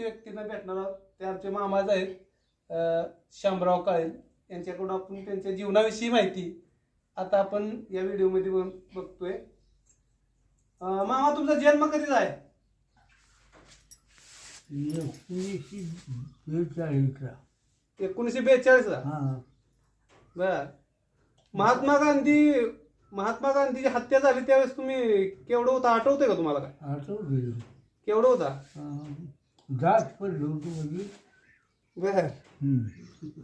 गुणवंती व्यक्तींना भेटणार आहोत? ते आमचे मामाज आहेत अं, शामराव काळे. यांच्याकडून आपण त्यांच्या जीवनाविषयी माहिती आता आपण या व्हिडिओमध्ये बघ- बघतोय. मामा तुमचा जन्म कधीचा आहे? एकोणीसशे बेचाळीसला. एकोणीसशे बेचाळीसला? हा. बर. महात्मा गांधी महात्मा गांधीची हत्या झाली त्यावेळेस तुम्ही केवढं होता? आठवतंय का तुम्हाला काय? आठवते केवढं होता? जात पडलं होतं बर. हम्म.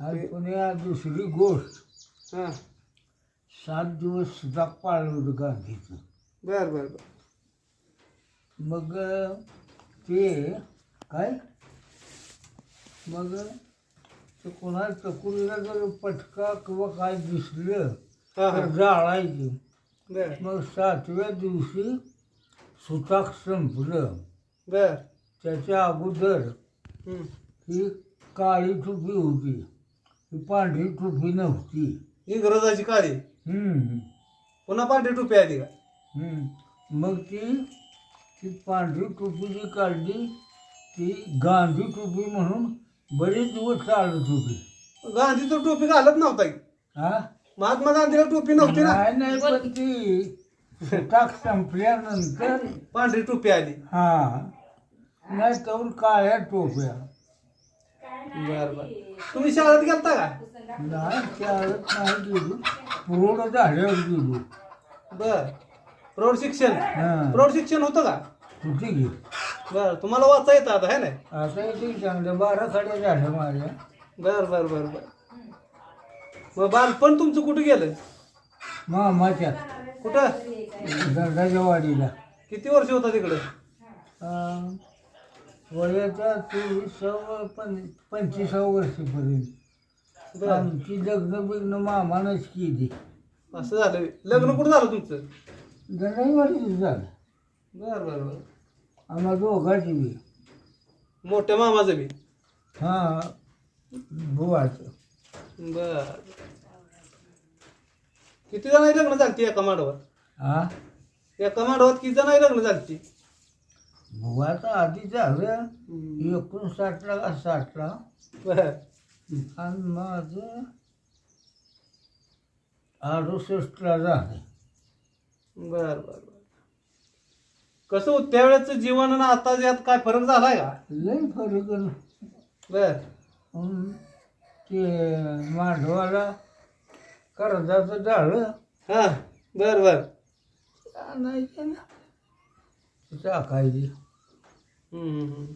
आणि पुन्हा दुसरी गोष्ट. हा. सात दिवस सुद्धा पाळलं होतं गांधीचं बर बर बर. मग अं, ते काय? मग ते कोणाला चकुरीला जर पटका किंवा काय दिसलं हा हा. तर जाळायचं. बर. मग सातव्या दिवशी सुताक संपलं. बर. त्याच्या अगोदर हम्म. ही काळी टोपी होती. ही पांढरी टोपी नव्हती. इंग्रजाची काळी. हम्म, पुन्हा पांढरी टोपी आली का? हम्म. मग ती ती पांढरी टोपी जी काढली ती गांधी टोपी म्हणून बरेच दिवस चालत होती. गांधी तर टोपी घालत नव्हता की. हा? महात्मा गांधीला टोपी नव्हती ना? नाही नाही पण ती संपल्यानंतर पांढरी टोपी आली. हा. नाही तर काळ्या टोप्या बर बर. तुम्ही शाळेत गेलता का? नाही शाळेत नाही गेलो. प्रौढ झाल्यावर गेलो. बर. प्रौढ शिक्षण? हा. प्रौढ शिक्षण होतं का? होती की. बर तुम्हाला वाचा येतं आता है ना? आता इथे चांगलं बारा खड्या झाल्या माझ्या. बर बर बर बर. मग बालपण तुमचं कुठं गेलं? मामाच्या. कुठं? दंडाच्या वाडीला. किती वर्ष होता तिकडं? अं, वयाचा चोवीसावं पण पंचवीसावं वर्षापर्यंत. बर. आमची लग्न बिग्न मामानंच केली. असं झालं. लग्न कुठं झालं तुमचं? दंडाच्या वाडीच झालं. बर बर बर. आम्हाला दोघाची बी. मोठ्या मामाचं बी? हां बुवाचं. बर. किती जणांची लग्न झालती एका मांडवात? हा एका मांडवात किती जणांची लग्न झालती? बुवाचं आधी झालं एकोणसाठला का साठला? बर. आणि माझं अडुसष्टला झालं. बर बर बर. कसं होतं त्यावेळेचं जीवन आणि आता यात काय फरक झालाय का? लय फरक आहे. बर. ते मांडवाला कर्जाचं झालं. हा बर बर. आणायचं ना. टाकायची.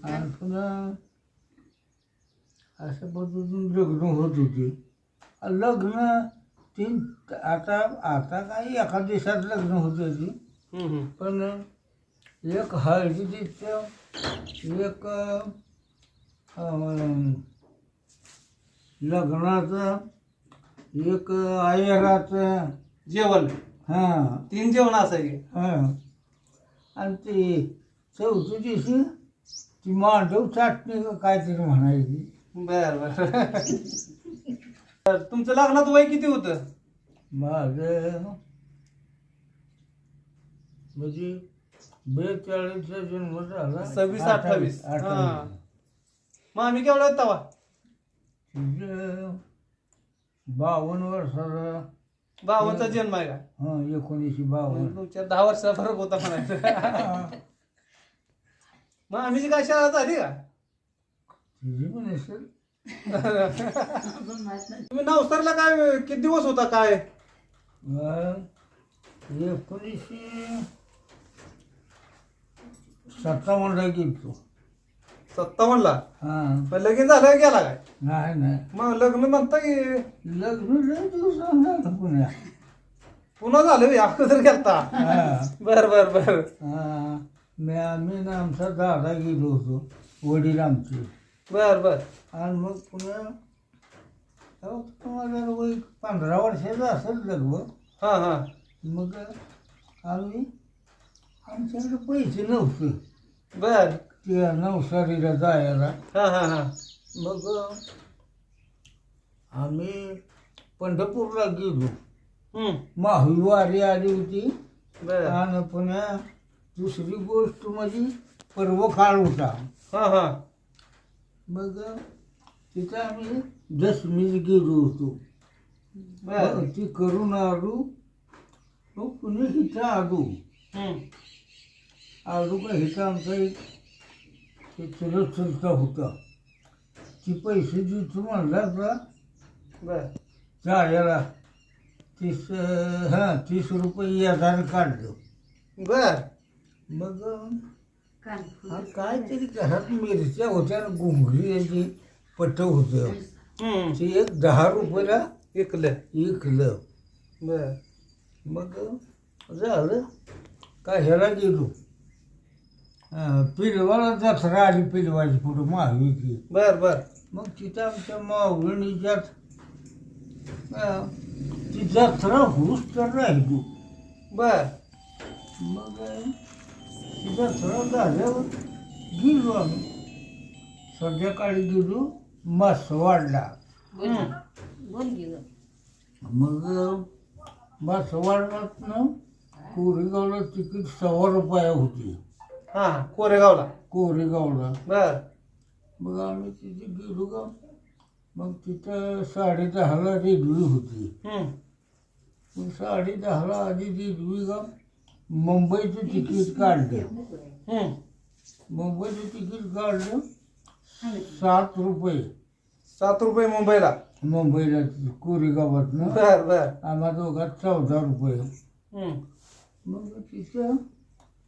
आणि पुन्हा असं पद्धतीने लग्न होत होते. लग्न तीन आता आता काही एका दिवसात लग्न होत होती. पण एक हळदीचं एक लग्नाचं एक आयराचं. जेवण. हां. तीन जेवण असायचे. हां. आणि ते चौथी दिवशी ती मांडव चाटणी का काहीतरी म्हणायची. बर बर. तर तुमचं लग्नात वय किती होतं? माझं म्हणजे बेचाळीसचा जन्म झाला. सव्वीस अठ्ठावीस. हा अठ्ठावीस. मग आम्ही केवढा होत तिचं बावन्न वर्षाचा भावाचा जन्म आहे का? हां एकोणीसशे बावन्न. तुमच्या दहा वर्षाचा फरक होता म्हणायचं. मग आम्ही काय शाळा झाली का? तिची पण असेल. तुम्ही नवसारला काय किती दिवस होता काय? मग एकोणीसशे सत्तावन्नला गेलो सत्तावन्नला? हां. मग लगीन झालं गेला काय? नाही नाही. मग लग्न म्हणता की? लग्न लय दिवसांनी झालं पुण्यात पुन्हा झालं अगोदर गेलता. हा. बर बर बर. हा. मी आम्ही ना आमचा दादा गेलो होतो वडील आमचे. बर बर. आणि मग पुन्हा तेव्हा तुम्हाला वय पंधरा वर्षाचं असेल लगभग हा हा. मग आम्ही आमच्याकडे पैसे नव्हते. बर. त्या नवसारीला जायला. हा हा हा. मग आम्ही पंढरपूरला गेलो. हम्म. माहुई वारी आली होती. बर. आणि पुन्हा दुसरी गोष्ट म्हणजे पर्व काळ होता. हा हा. मग तिथं आम्ही दशमीच गेलो होतो. बर. मग ती करून आलो. मग पुणे इथं आलो. हम्म. आलो का इथं आमचा एक एक चुलत चलता होता. ती पैसे देतो म्हणला का? बर. जायला तीस हां तीस रुपये यादाने काढलं. बर. मग हा काय तरी घरात मिरच्या होत्या ना घुंगरी याची पट्ट होतं. हम्म. ते एक दहा रुपयाला ऐकलं विकलं. बर. मग झालं. काय ह्याला गेलो? पिलवाला जत्रा आली पिलवाची पुढं महाविकी बर बर. मग तिथं आमच्या मावळणीच्यात ती जत्रा होऊस तर राहिलो. बर. मग ती जत्रा झाल्यावर गेलो आम्ही. संध्याकाळी गेलो मासवाडला हम्म. मग मासवाडलातनं कोरेगावला तिकीट सव्वा रुपया होती. हा कोरेगावला. कोरेगावला. बर. मग आम्ही तिथे गेलो का? मग तिथं साडे दहाला रेल्वे होती. हम्म. मग साडे दहाला आधी रेल्वे का? मुंबईचं तिकीट काढलं. हम्म. मुंबईचं तिकीट काढलं सात रुपये. सात रुपये मुंबईला. मुंबईला कोरेगावातनं. बर बर. आम्हा दोघात चौदा रुपये. हम्म. मग तिथं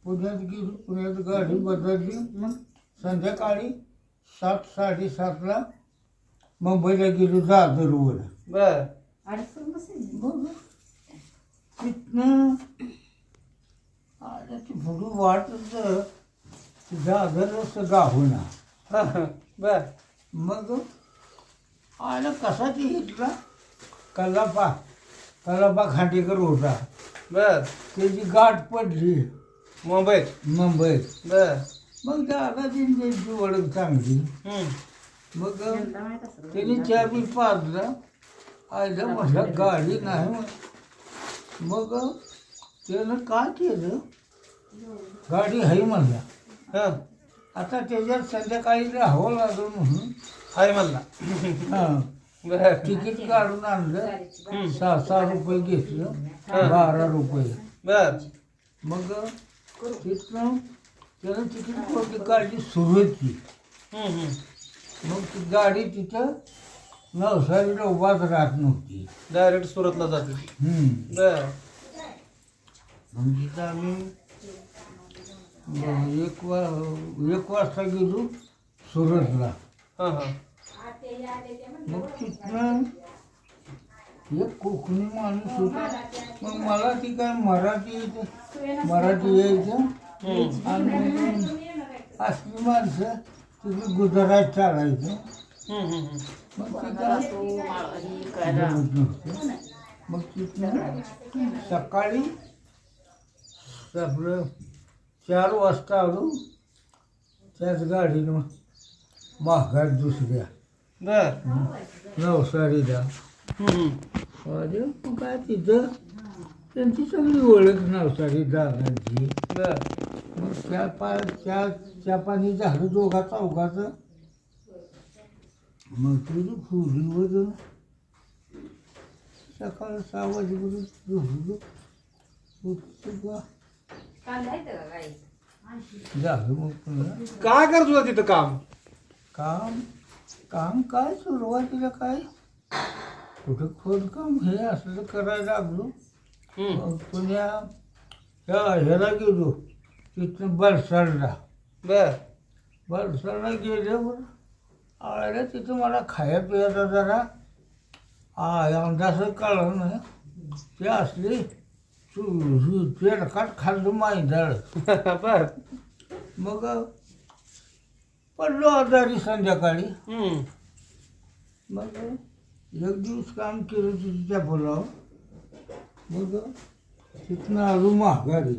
पुण्यात गेलो पुण्यात गाडी बदलली मग संध्याकाळी सात साडेसातला मुंबईला गेलो दादरवर. बर. मग तिथनं आल्या ती पुढे वाटत दादर हा, हा. बर. मग आला कसा ते घेतला कलापा कलापा खांडेकर होता. बर. त्याची गाठ पडली. मुंबईत? मुंबईत. बर. मग दादा त्यांची ओळख चांगली. मग त्याने चहा बी पाजला आयला म्हटलं गाडी नाही. मग त्यानं काय केलं? गाडी आहे म्हणला. हा. आता त्याच्यात संध्याकाळी राहावं लागलं म्हणून. हाय म्हणला. हां. बर. तिकीट काढून आणलं. सहा सहा रुपये घेतलं. बारा रुपये. बर. मग तिथनं त्यानं तिकीट कोणती सुरतची हम्म, हम्म. मग ती गाडी तिथं नवसारीला उभाच राहत नव्हती. डायरेक्ट सुरतला जाते हम्म. बर. मग तिथं आम्ही ब- एक वा एक वाजता गेलो सुरतला. हा हा. मग तिथनं एक कोकणी माणूस होता. मग मला ती काय मराठी येते. मराठी यायचं. आणि असली माणसं तिथे गुजरात चालायचं. मग ते काय जमत नव्हतं. मग तिथनं सकाळी आपलं चार वाजता आलो. त्याच गाडीनं महागात दुसऱ्या. नवसारीला. अरे मग काय तिथं? त्यांची सगळी ओळख नवसारी दादांची. बर. मग त्या पा त्या त्या पाणी झालं दोघा चौघाचं मग तुझं फुलीवर सकाळ सहा वाजेपर्यंत झोपलो उठलो का? झालं मग पुन्हा. काय करत होता तिथं काम? काम? काम काय? सुरुवातीला काय? कुठं खोदकाम हे असलं करायला लागलो. हम्म. मग पुण्या ह्या ह्याला गेलो तिथनं बलसाडला बर. बलसाडला गेल्यावर आळ्या तिथं मला खाया पियाचा जरा आ अंदाज कळलं नाही. ते असले तू तेलकाट खाल्लं माहिती बर. मग पडलो आजारी संध्याकाळी. हम्म. मग एक दिवस काम केलं तिथे त्या पुलावर मग तिथनं आलो महागारी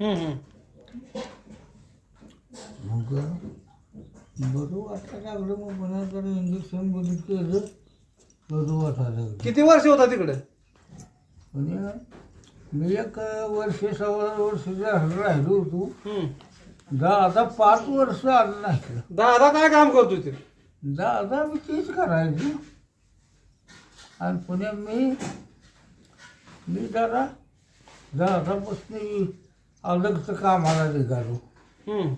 हम्म, हम्म. मग बरं वाटायला लागलं मग जरा इंजेक्शन बंद केलं बरं वाटायला लागलं. किती वर्ष होता तिकडे? पुण्या मी एक वर्ष सव्वा वर्ष राहिलो होतो. हम्म. दादा पाच वर्ष आलं नाही. दादा काय काम करतो ते दादा मी तेच करायचं. आणि पुण्या मी मी जरा दादापासून अलगचं कामाला निघालो.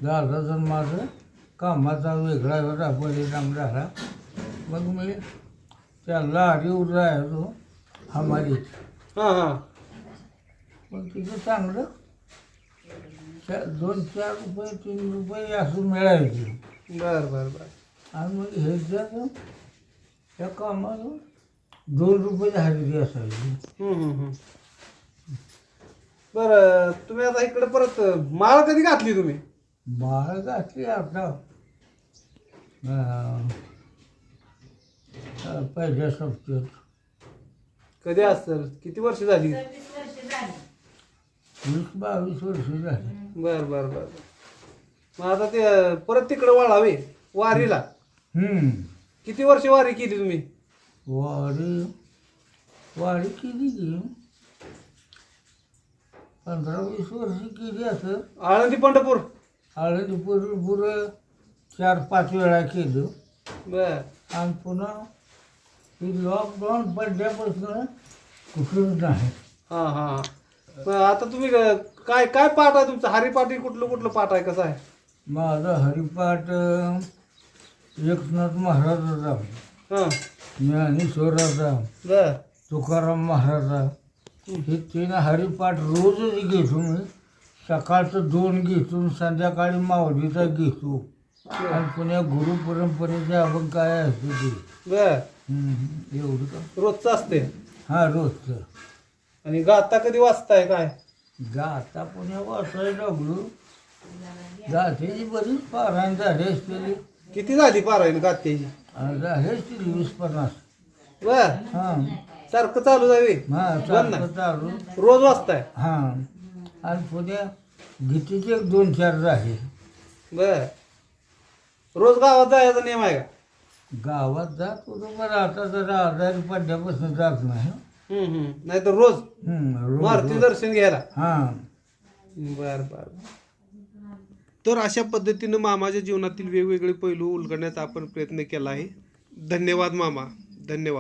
दादा जर माझं कामाचा वेगळा वेगळा परिणाम झाला. मग मी त्या लारीवर राहिलो हमालीत हा हा. मग तिथं चांगलं चा- दोन चार रुपये तीन रुपये असं मिळायचे. बर बर बर. आणि मग ह्याच्यात त्या कामाला दोन रुपये हजेरी असायची. बर तुम्ही आता इकडे परत माळ कधी घातली तुम्ही? बाळ घातली आता. अं, अं, पहिल्या सप्त्यात कधी असतं किती वर्ष झाली. वीस बावीस वर्ष झाली. बर बर बर. मग आता ते परत तिकडे वळावे वारीला. हम्म. किती वर्ष वारी केली तुम्ही? वारी वारी केली की पंधरा वीस वर्ष केली असं. आळंदी पंढरपूर? हळदीपूर पुरं चार पाच वेळा केलं. बर. आणि पुन्हा ही लॉकडाऊन पडल्यापासून कुठंच नाही. हा हा मग आता तुम्ही काय काय पाठ आहे तुमचं? हरिपाठी कुठलं कुठलं पाठ आहे? कसं आहे? माझा हरिपाठ अं, एकनाथ महाराजाचा. हा. ज्ञानेश्वराचा बर. तुकाराम महाराजा हे तीन हरिपाठ रोजच घेतो मी. सकाळचं दोन घेतो संध्याकाळी माऊलीचा घेतो. आणि पुण्या गुरु परंपरेचे आपण काय असते ते. बर. हम्म, एवढं का? रोजचं असते. हा रोजचं. आणि गाता कधी वाचताय काय? गाता पुण्या वाचायला लागलो. गातेची बरीच पारायण झाली असतील. किती झाली पारायण गात्याची? आणि झाली असतील वीस पन्नास. बर. हा. सारखं चालू जावे हा. बंद नाही. चालतं चालू. रोज वाचताय हा. आणि पुण्या गीतेचे एक दोन चार झाले बर. रोज गावात जायचा नियम आहे का? गावात जात होतो पण आता जरा आजारी पडल्यापासून जात नाही. हम्म हम्म. नाही तर रोज हम्म, रोज- मारुती दर्शन घ्यायला. हा. बर बर. तर अशा पद्धतीनं मामाच्या जीवनातील वेगवेगळे पैलू उलगडण्याचा आपण प्रयत्न केला आहे. धन्यवाद मामा. धन्यवाद.